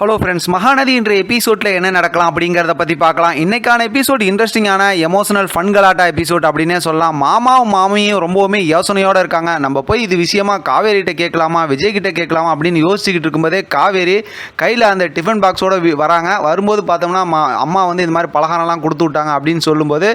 Hello friends Mahanadi இன்றைய எபிசோடில் என்ன நடக்கலாம் அப்படிங்கிறத பற்றி பார்க்கலாம். இன்னைக்கான எபிசோட் இன்ட்ரெஸ்டிங்கான எமோஷனல் ஃபன் கலாட்டா எபிசோட் அப்படின்னே சொல்லலாம். மாமாவும் மாமியும் ரொம்பவுமே யோசனையோடு இருக்காங்க. நம்ம போய் இது விஷயமா காவேரிகிட்ட கேட்கலாமா விஜய் கிட்ட கேட்கலாமா அப்படின்னு யோசிச்சுக்கிட்டு இருக்கும்போதே காவேரி கையில் அந்த டிஃபன் பாக்ஸோட வராங்க. வரும்போது பார்த்தோம்னா மா அம்மா வந்து இந்த மாதிரி பலகாரம்லாம் கொடுத்து விட்டாங்க அப்படின்னு சொல்லும்போது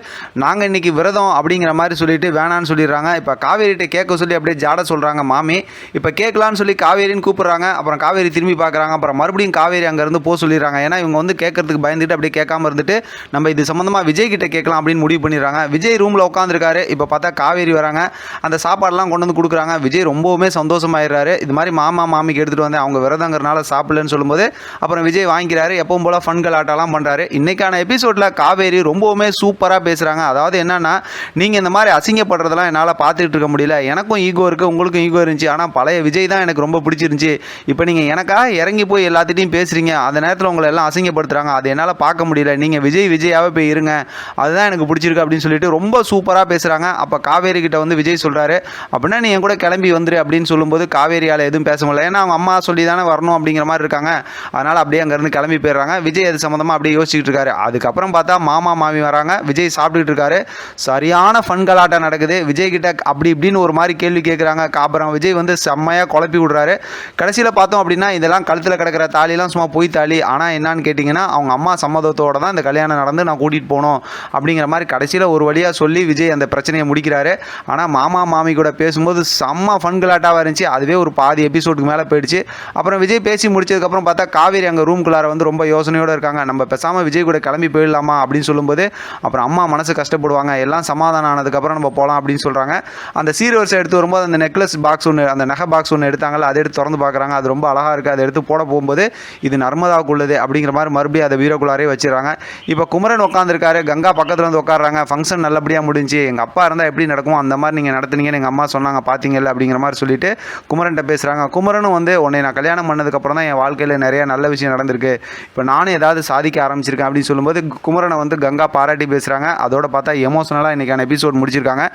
நாங்கள் இன்னைக்கு விரதம் அப்படிங்கிற மாதிரி சொல்லிட்டு வேணான்னு சொல்லிடுறாங்க. இப்போ காவேரிகிட்ட கேட்க சொல்லி அப்படியே ஜாட சொல்கிறாங்க மாமி. இப்போ கேட்கலான்னு சொல்லி காவேரின்னு கூப்பிடுறாங்க. அப்புறம் காவேரி திரும்பி பார்க்குறாங்க. அப்புறம் மறுபடியும் காவேரி அங்கேருந்து போக சொல்லிடுறாங்க. ஏன்னா இவங்க வந்து கேட்கறதுக்கு பயந்துட்டு அப்படியே கேட்காம இருந்துட்டு நம்ம இது சம்மந்தமாக விஜய் கிட்ட கேட்கலாம் அப்படின்னு முடிவு பண்ணிடுறாங்க. விஜய் ரூமில் உட்காந்துருக்காரு இப்போ பார்த்தா காவேரி வராங்க. அந்த சாப்பாடெல்லாம் கொண்டு வந்து கொடுக்குறாங்க. விஜய் ரொம்பவுமே சந்தோஷமாயிடுறாரு. இது மாதிரி மாமா மாமிக்கு எடுத்துகிட்டு வந்தேன். அவங்க விரதங்கிறனால சாப்பிடலன்னு சொல்லும்போது அப்புறம் விஜய் வாங்கிக்கிறாரு. எப்பவும் போல் ஃபன்கள் ஆட்டெல்லாம் பண்ணுறாரு இன்றைக்கான எபிசோடில் காவேரி ரொம்பவுமே சூப்பராக பேசுகிறாங்க அதாவது என்னென்னா நீங்கள் இந்த மாதிரி அசிங்கப்படுறதெல்லாம் என்னால் பார்த்துட்டு இருக்க முடியல. எனக்கும் ஈகோ இருக்குது உங்களுக்கும் ஈகோ இருந்துச்சு. ஆனால் பழைய விஜய் தான் எனக்கு ரொம்ப பிடிச்சிருந்துச்சி. இப்போ நீங்கள் எனக்காக இறங்கி போய் எல்லாத்திட்டையும் பேசுகிறீங்க அந்த நேரத்தில் உங்களை எல்லாம் அசிங்கப்படுத்துகிறாங்க அது என்னால் பார்க்க முடியல. நீங்கள் விஜய் விஜயாவே போய் இருங்க. அதுதான் எனக்கு பிடிச்சிருக்கு அப்படின்னு சொல்லிட்டு ரொம்ப சூப்பராக பேசுகிறாங்க அப்போ காவேரி கிட்ட வந்து விஜய் சொல்கிறாரு அப்படின்னா நீ என் கூட கிளம்பி வந்துரு அப்படின்னு சொல்லும்போது காவேரியால் எதுவும் பேச முடியல. ஏன்னா அவங்க அம்மா சொல்லி தானே வரணும் அப்படிங்கிற மாதிரி இருக்காங்க. அதனால் அப்படியே அங்கேருந்து கிளம்பி போயிடுறாங்க. விஜய் அது சம்மந்தமாக அப்படியே யோசிச்சுட்டு இருக்காரு. அதுக்கப்புறம் பார்த்தா மாமா மாமி வராங்க. விஜய் சாப்பிட்டுட்டு இருக்காரு. சரியான ஃபன் கலாட்டம் நடக்குது. விஜய் கிட்ட அப்படி இப்படின்னு ஒரு மாதிரி கேள்வி கேட்குறாங்க அப்புறம் விஜய் வந்து செம்மையாக குழப்பி விடுறாரு. கடைசியில் பார்த்தோம் அப்படின்னா இதெல்லாம் கழுத்தில் கிடக்கிற தாலிலாம் சும்மா போய் தாலி ஆனால் என்னன்னு கேட்டிங்கன்னா அவங்க அம்மா சம்மதத்தோட தான் இந்த கல்யாணம் நடந்து நான் கூட்டிகிட்டு போனோம் அப்படிங்கிற மாதிரி கடைசியில் ஒரு வழியாக சொல்லி விஜய் அந்த பிரச்சனையை முடிக்கிறாரு. ஆனால் மாமா மாமி கூட பேசும்போது செம்ம ஃபன் கிளாட்டாக இருந்துச்சு. அதுவே ஒரு பாதி எபிசோடுக்கு மேலே போயிடுச்சு. அப்புறம் விஜய் பேசி முடிச்சதுக்கப்புறம் பார்த்தா காவேரி அங்கே ரூம்குள்ளார வந்து ரொம்ப யோசனையோடு இருக்காங்க. நம்ம பேசாமல் விஜய் கூட கிளம்பி போயிடலாமா அப்படின்னு சொல்லும்போது அப்புறம் அம்மா மனசு கஷ்டப்படுவாங்க. எல்லாம் சமாதானம் ஆனதுக்கப்புறம் நம்ம போகலாம் அப்படின்னு சொல்கிறாங்க அந்த சீர்வரிசை எடுத்து வரும்போது அந்த நெக்லஸ் பாக்ஸ் ஒன்று அந்த நகை பாக்ஸ் ஒன்று எடுத்தாங்கல்ல அதை எடுத்து திறந்து பார்க்குறாங்க. அது ரொம்ப அழகாக இருக்குது அதை எடுத்து போட போகும்போது இது நர்மதாவுக்கு உள்ளது அப்படிங்கிற மாதிரி மறுபடியும் அதை வீரக்குள்ளாரே வச்சிடறாங்க. இப்போ குமரன் உட்காந்துருக்காரு கங்கா பக்கத்தில் வந்து உட்காடுறாங்க ஃபங்க்ஷன் நல்லபடியாக முடிஞ்சு எங்கள் அப்பா இருந்தால் எப்படி நடக்கும் அந்த மாதிரி நீங்கள் நடத்துனீங்கன்னு எங்கள் அம்மா சொன்னாங்க பார்த்தீங்கல்ல அப்படிங்கிற மாதிரி சொல்லிட்டு குமரன்ட்ட பேசுகிறாங்க குமரனும் வந்து உன்னை நான் கல்யாணம் பண்ணதுக்கப்புறம் தான் என் வாழ்க்கையில் நிறைய நல்ல விஷயம் நடந்திருக்கு. இப்போ நானும் ஏதாவது சாதிக்க ஆரம்பிச்சிருக்கேன் அப்படின்னு சொல்லும்போது குமரனை வந்து கங்கா பாராட்டி பேசுகிறாங்க அதோட பார்த்தா எமோஷனலாக இன்றைக்கான எபிசோட் முடிச்சிருக்காங்க.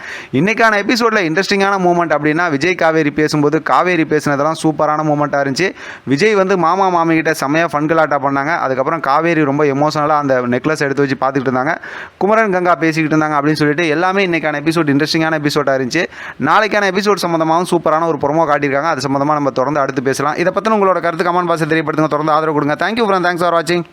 இன்றைக்கான எபிசோடில் இன்ட்ரெஸ்டிங்கான மூமெண்ட் அப்படின்னா விஜய் காவேரி பேசும்போது காவேரி பேசினதெல்லாம் சூப்பரான மூமெண்ட்டாக இருந்துச்சு. விஜய் வந்து மாமா மாமி கிட்ட செம்மையாக ஃபன் கலாட்டா பண்ணாங்க. அதுக்கப்புறம் காவேரி ரொம்ப எமோஷனலாக அந்த நெக்லஸ் எடுத்து வச்சு பார்த்துக்கிட்டு இருந்தாங்க. குமரன் கங்கா பேசிக்கிட்டு இருந்தாங்க அப்படின்னு சொல்லிட்டு எல்லாமே இன்றைக்கான எபிசோட் இன்ட்ரெஸ்டிங்கான எபிசோடாக இருந்துச்சு. நாளைக்கான எபிசோட் சம்மந்தமாகவும் சூப்பரான ஒரு ப்ரொமோ காட்டியிருக்காங்க. அது சம்மந்தமாக நம்ம தொடர்ந்து அடுத்து பேசலாம். இதை பற்றின உங்களோட கருத்து கமெண்ட் பாக்ஸில் தெரியப்படுத்துங்க. தொடர்ந்து ஆதரவு கொடுங்க. தேங்க்யூ ஃப்ரெண்ட் தேங்க்ஸ் ஃபார் வாட்சிங்